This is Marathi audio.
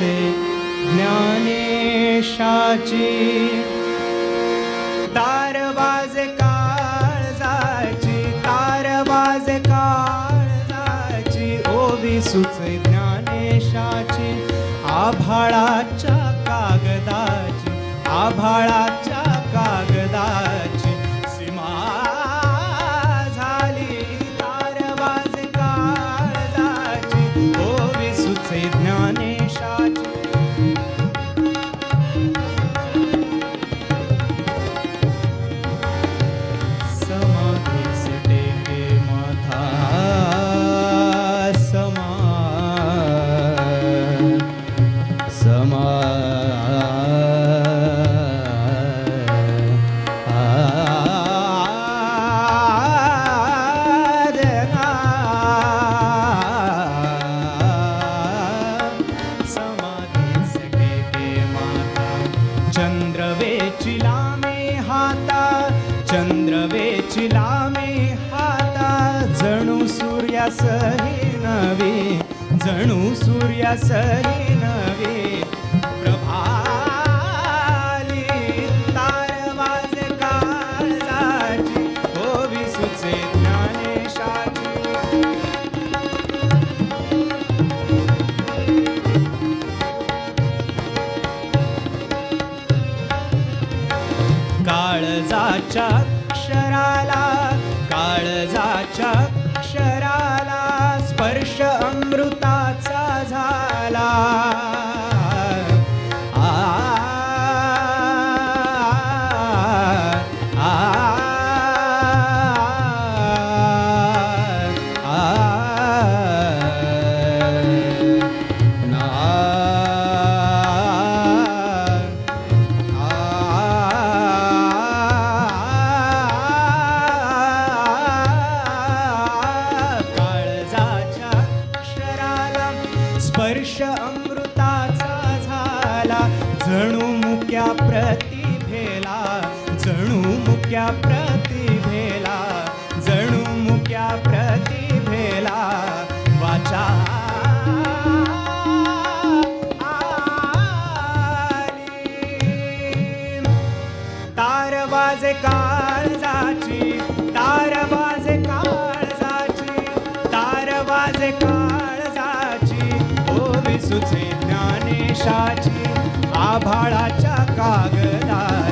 असे ज्ञानेशाची तारवाज काळजाची तारवाज काळजाची ओ विसुचे ज्ञानेशाची आभाळाच्या कागदाची आभाळाच्या कागदाची. चंद्र वेचिला मे हाता चंद्र वेचिला मे हाता जणू सूर्यासही नवे जणू सूर्यासही नवे काळजाच्या अक्षराला स्पर्श अमृताचा झाला. जणू मुक्या प्रतिभेला जणू मुक्या प्रतिभेला जणू मुक्या प्रतिभेला. वाचा. आली. तार वाजे काळजाची तार वाजे काळजाची तार वाजे सुचे ज्ञानेशाची आभाळाच्या कागदाची